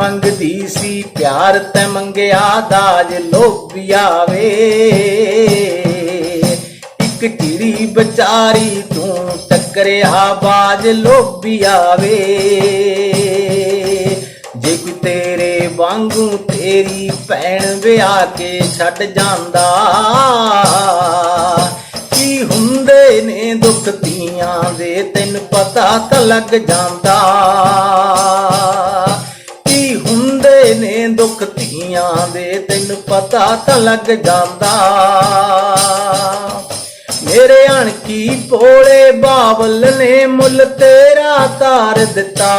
ਮੰਗਦੀ ਸੀ, ਪਿਆਰ ਤੈ ਮੰਗਿਆ, ਦਾਜ ਲੋਭਿਆ ਵੇ ਇੱਕ ਚਿੜੀ ਵਿਚਾਰੀ ਤੂੰ ਟੱਕਰਿਆ, ਬਾਜ ਲੋਭਿਆ ਵੇ ਜੇ ਕੋਈ ਤੇਰੇ ਵਾਂਗੂ ਤੇਰੀ ਭੈਣ ਵਿਆਹ ਕੇ ਛੱਡ ਜਾਂਦਾ, ਕੀ ਹੁੰਦੇ ਨੇ ਦੁੱਖ ਤੀਆਂ ਦੇ, ਤੈਨੂੰ ਪਤਾ ਤਾਂ ਲੱਗ ਜਾਂਦਾ। ਹੁੰਦੇ ਨੇ ਦੁੱਖ ਧੀਆਂ ਦੇ, ਤੈਨੂੰ ਪਤਾ ਤਾਂ ਲੱਗ ਜਾਂਦਾ। ਮੇਰੇ ਅਣਕੀ ਭੋਲੇ ਬਾਵਲ ਨੇ ਮੁੱਲ ਤੇਰਾ ਤਾਰ ਦਿੱਤਾ।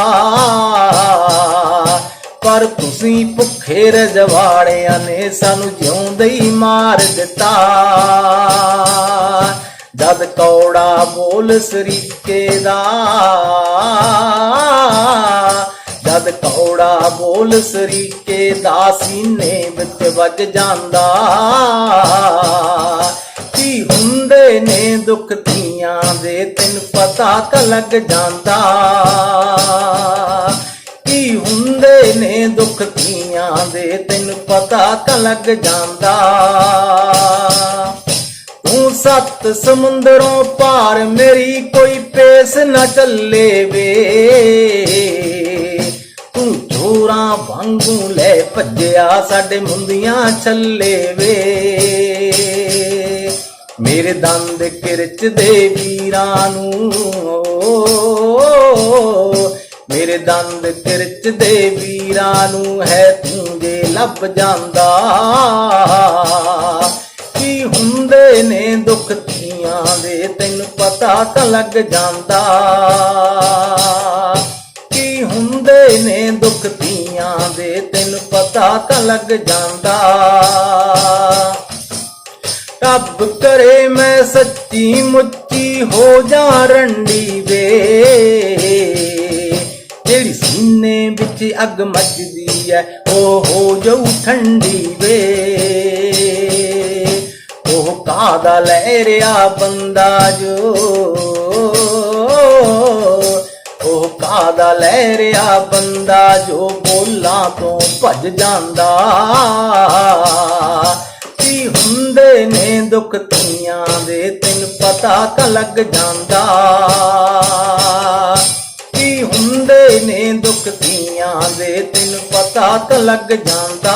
ਪਰ ਤੁਸੀਂ ਭੁੱਖੇ ਰਜਵਾੜਿਆਂ ਨੇ ਸਾਨੂੰ ਜਿਉਂਦੇ ਹੀ ਮਾਰ ਦਿੱਤਾ। ਜਦ ਕੌੜਾ ਬੋਲ ਸਰੀਕੇ ਦਾ ਕੌੜਾ ਬੋਲ ਸਰੀਕੇ ਦਾ ਸੀਨੇ ਵਿੱਚ ਵੱਜ ਜਾਂਦਾ। ਕੀ ਹੁੰਦੇ ਨੇ ਦੁੱਖ ਧੀਆਂ ਦੇ ਤੈਨੂੰ ਪਤਾ ਤਾਂ ਲੱਗ ਜਾਂਦਾ। ਕੀ ਹੁੰਦੇ ਨੇ ਦੁੱਖ ਧੀਆਂ ਦੇ ਤੈਨੂੰ ਪਤਾ ਤਾਂ ਲੱਗ ਜਾਂਦਾ। ਤੂੰ ਸੱਤ ਸਮੁੰਦਰੋਂ ਪਾਰ ਮੇਰੀ ਕੋਈ ਪੇਸ ਨਾ ਚੱਲੇ ਵੇ ਤੂੰ ਵਾਂਗੂ ਲੈ ਭੱਜਿਆ ਸਾਡੇ ਮੁੰਦੀਆਂ ਛੱਲੇ ਵੇ। ਮੇਰੇ ਦੰਦ ਕਿਰਚ ਦੇ ਵੀਰਾਂ ਨੂੰ, ਮੇਰੇ ਦੰਦ ਕਿਰਚ ਦੇ ਵੀਰਾਂ ਨੂੰ ਹੈ ਤੂੰ ਜੇ ਲੱਭ ਜਾਂਦਾ। ਕੀ ਹੁੰਦੇ ਨੇ ਦੁੱਖ ਧੀਆਂ ਦੇ, ਤੈਨੂੰ ਪਤਾ ਤਾਂ ਲੱਗ ਜਾਂਦਾ। ਤਾਂ ਲੱਗ ਜਾਂਦਾ। ਰੱਬ ਕਰੇ ਮੈਂ ਸੱਚੀ ਮੁੱਚੀ ਹੋ ਜਾ ਰੰਡੀ ਵੇ। ਜਿਹੜੀ ਸੀਨੇ ਵਿੱਚ ਅੱਗ ਮੱਚਦੀ ਐ, ਉਹ ਹੋ ਜਾਊ ਠੰਡੀ ਵੇ। ਉਹ ਕਾਦਾ ਲੈ ਰਿਆ ਬੰਦਾ ਜੋ ਉਹ ਕਾਦਾ ਬੰਦਾ ਜੋ ਬੋਲਾਂ ਤੋਂ ਭੱਜ ਜਾਂਦਾ। ਕੀ ਹੁੰਦੇ ਨੇ ਦੁੱਖ ਤੀਆਂ ਦੇ, ਤੈਨੂੰ ਪਤਾ ਤਾਂ ਲੱਗ ਜਾਂਦਾ। ਕੀ ਹੁੰਦੇ ਨੇ ਦੁੱਖ ਤੀਆਂ ਦੇ, ਤੈਨੂੰ ਪਤਾ ਤਾਂ ਲੱਗ ਜਾਂਦਾ।